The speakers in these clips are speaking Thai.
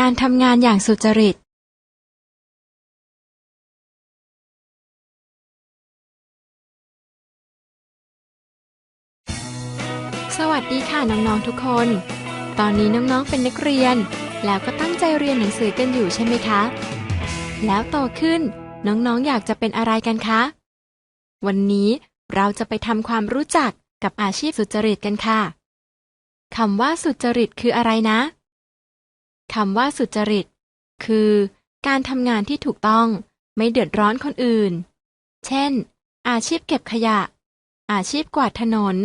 การทำงานอย่างสุจริตสวัสดีค่ะน้องๆทุกคน ตอนนี้น้องๆเป็นนักเรียน แล้วก็ตั้งใจเรียนหนังสือกันอยู่ใช่ไหมคะ แล้วโตขึ้นน้องๆอยากจะเป็นอะไรกันคะ วันนี้เราจะไปทำความรู้จักกับอาชีพสุจริตกันค่ะคำว่าสุจริตคืออะไรนะ คำว่าสุจริต คือ การทำงานที่ถูกต้องไม่เดือดร้อนคนอื่น เช่น อาชีพเก็บขยะ อาชีพกวาดถนน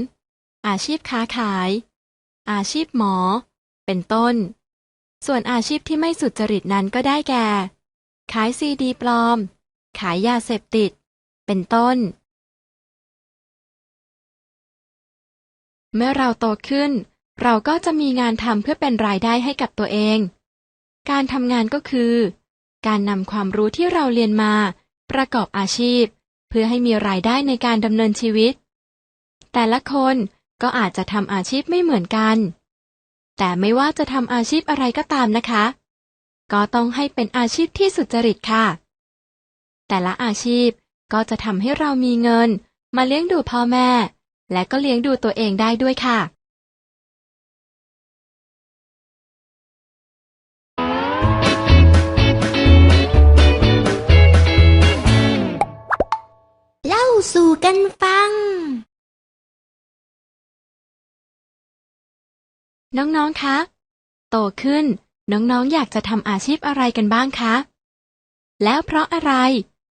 อาชีพค้าขาย อาชีพหมอ เป็นต้น ส่วนอาชีพที่ไม่สุจริตนั้นก็ได้แก่ ขายซีดีปลอม ขายยาเสพติด เป็นต้น เมื่อเราโตขึ้น เราก็จะมีงานทำเพื่อเป็นรายได้ให้กับตัวเอง การทำงานก็คือ การนำความรู้ที่เราเรียนมา ประกอบอาชีพ เพื่อให้มีรายได้ในการดำเนินชีวิต แต่ละคนก็อาจจะทำอาชีพไม่เหมือนกัน แต่ไม่ว่าจะทำอาชีพอะไรก็ตามนะคะ ก็ต้องให้เป็นอาชีพที่สุจริตค่ะ แต่ละอาชีพก็จะทำให้เรามีเงิน มาเลี้ยงดูพ่อแม่ และก็เลี้ยงดูตัวเองได้ด้วยค่ะาสู่กันฟัง น้อง ๆ คะ โตขึ้น น้อง ๆ อยากจะทำอาชีพอะไรกันบ้างคะ แล้วเพราะอะไร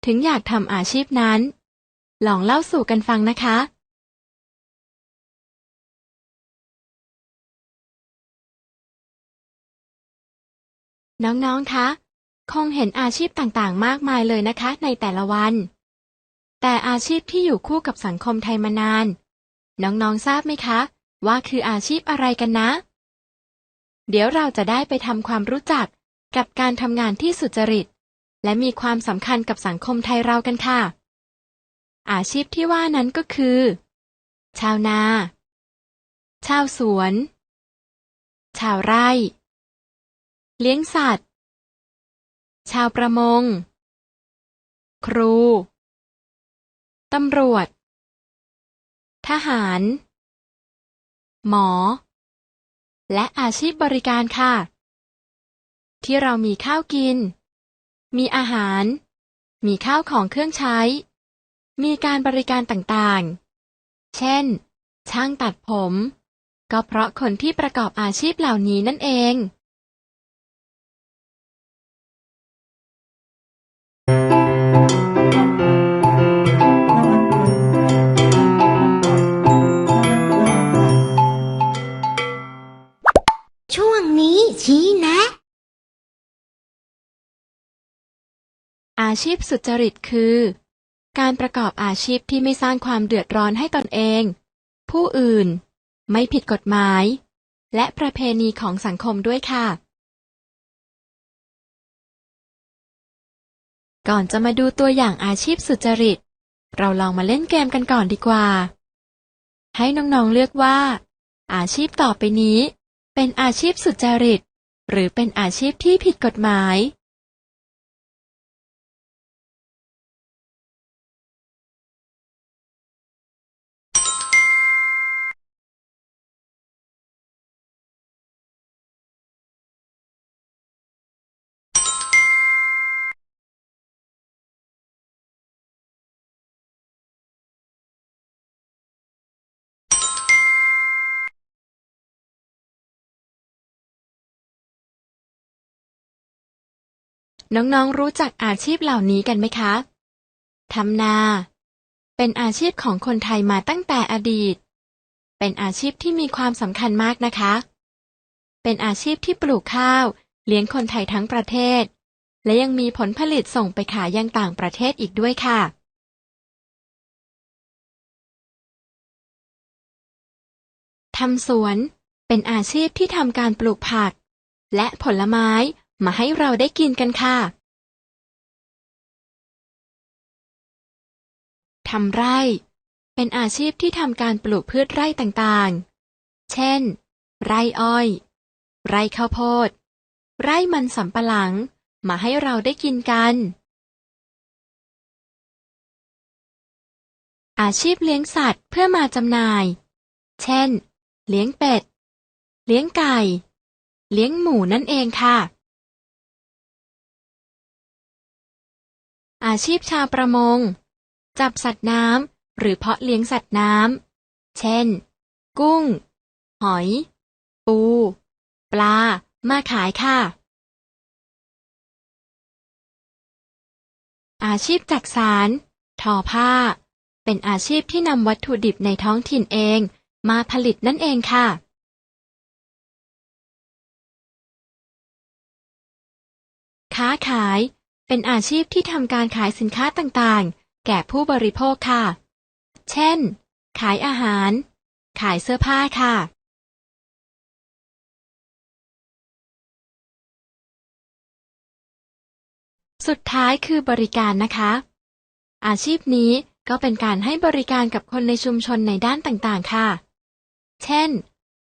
ถึงอยากทำอาชีพนั้น ลองเล่าสู่กันฟังนะคะ น้อง ๆ คะ คงเห็นอาชีพต่างๆ มากมายเลยนะคะ ในแต่ละวัน แต่อาชีพที่อยู่คู่กับสังคมไทยมานาน น้องๆทราบไหมคะ ว่าคืออาชีพอะไรกันนะ เดี๋ยวเราจะได้ไปทำความรู้จักกับการทำงานที่สุจริต และมีความสำคัญกับสังคมไทยเรากันค่ะ อาชีพที่ว่านั้นก็คือ ชาวนา ชาวสวน ชาวไร่ เลี้ยงสัตว์ ชาวประมง ครู ตำรวจ ทหาร หมอ และอาชีพบริการค่ะ ที่เรามีข้าวกิน มีอาหาร มีข้าวของเครื่องใช้ มีการบริการต่างๆ เช่น ช่างตัดผม ก็เพราะคนที่ประกอบอาชีพเหล่านี้นั่นเอง ชีพสุจริตคือ การประกอบอาชีพที่ไม่สร้างความเดือดร้อนให้ตนเอง ผู้อื่น ไม่ผิดกฎหมาย และประเพณีของสังคมด้วยค่ะ ก่อนจะมาดูตัวอย่างอาชีพสุจริต เราลองมาเล่นเกมกันก่อนดีกว่า ให้น้องๆเลือกว่า อาชีพต่อไปนี้ เป็นอาชีพสุจริต หรือเป็นอาชีพที่ผิดกฎหมาย น้องๆรู้จักอาชีพเหล่านี้กันไหมคะทำนา เป็นอาชีพของคนไทยมาตั้งแต่อดีต เป็นอาชีพที่มีความสำคัญมากนะคะ เป็นอาชีพที่ปลูกข้าว เลี้ยงคนไทยทั้งประเทศ และยังมีผลผลิตส่งไปขายยังต่างประเทศอีกด้วยค่ะทำสวน เป็นอาชีพที่ทำการปลูกผัก และผลไม้ มาให้เราได้กินกันค่ะทำไร่ เป็นอาชีพที่ทำการปลูกพืชไร่ต่างๆ เช่น ไร่อ้อย ไร่ข้าวโพด ไร่มันสำปะหลัง มาให้เราได้กินกัน อาชีพเลี้ยงสัตว์เพื่อมาจำหน่าย เช่น เลี้ยงเป็ด เลี้ยงไก่ เลี้ยงหมูนั่นเองค่ะ อาชีพชาวประมง จับสัตว์น้ำหรือเพาะเลี้ยงสัตว์น้ำ เช่น กุ้ง หอย ปู ปลา มาขายค่ะ อาชีพจักสาร ทอผ้า เป็นอาชีพที่นำวัตถุดิบในท้องถิ่นเอง มาผลิตนั่นเองค่ะ ค้าขาย เป็นอาชีพที่ทำการขายสินค้าต่างๆ แก่ผู้บริโภคค่ะ เช่น ขายอาหาร ขายเสื้อผ้าค่ะ สุดท้ายคือบริการนะคะ อาชีพนี้ก็เป็นการให้บริการกับคนในชุมชนในด้านต่างๆ ค่ะ เช่น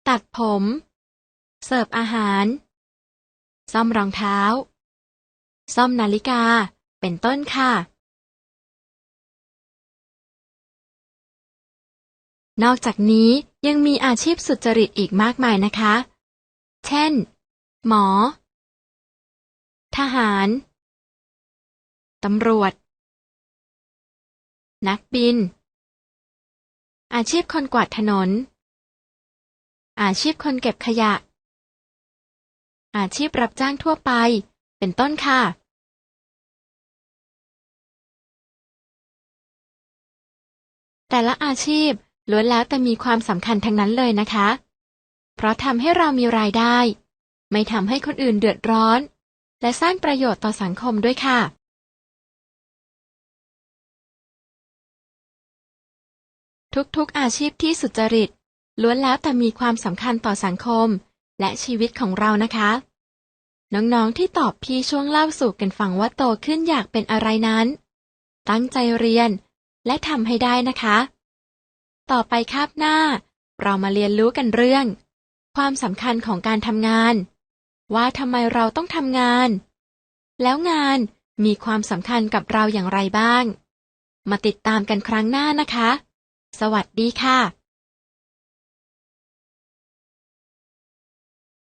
ตัดผม เสิร์ฟอาหาร ซ่อมรองเท้า ซ่อมนาฬิกา เป็นต้นค่ะ นอกจากนี้ยังมีอาชีพสุจริตอีกมากมายนะคะ เช่น หมอ ทหาร ตำรวจ นักบิน อาชีพคนกวาดถนน อาชีพคนเก็บขยะ อาชีพรับจ้างทั่วไป เป็นต้นค่ะแต่ละอาชีพล้วนแล้วแต่มีความสำคัญทั้งนั้นเลยนะคะ เพราะทำให้เรามีรายได้ ไม่ทำให้คนอื่นเดือดร้อน และสร้างประโยชน์ต่อสังคมด้วยค่ะ ทุกๆอาชีพที่สุจริตล้วนแล้วแต่มีความสำคัญต่อสังคม และชีวิตของเรานะคะ น้องๆที่ตอบพี่ช่วงเล่าสู่กันฟังว่าโตขึ้นอยากเป็นอะไรนั้น ตั้งใจเรียน และทำให้ได้นะคะ ต่อไปคาบหน้า เรามาเรียนรู้กันเรื่อง ความสำคัญของการทำงาน ว่าทำไมเราต้องทำงาน แล้วงานมีความสำคัญกับเราอย่างไรบ้าง มาติดตามกันครั้งหน้านะคะ สวัสดีค่ะ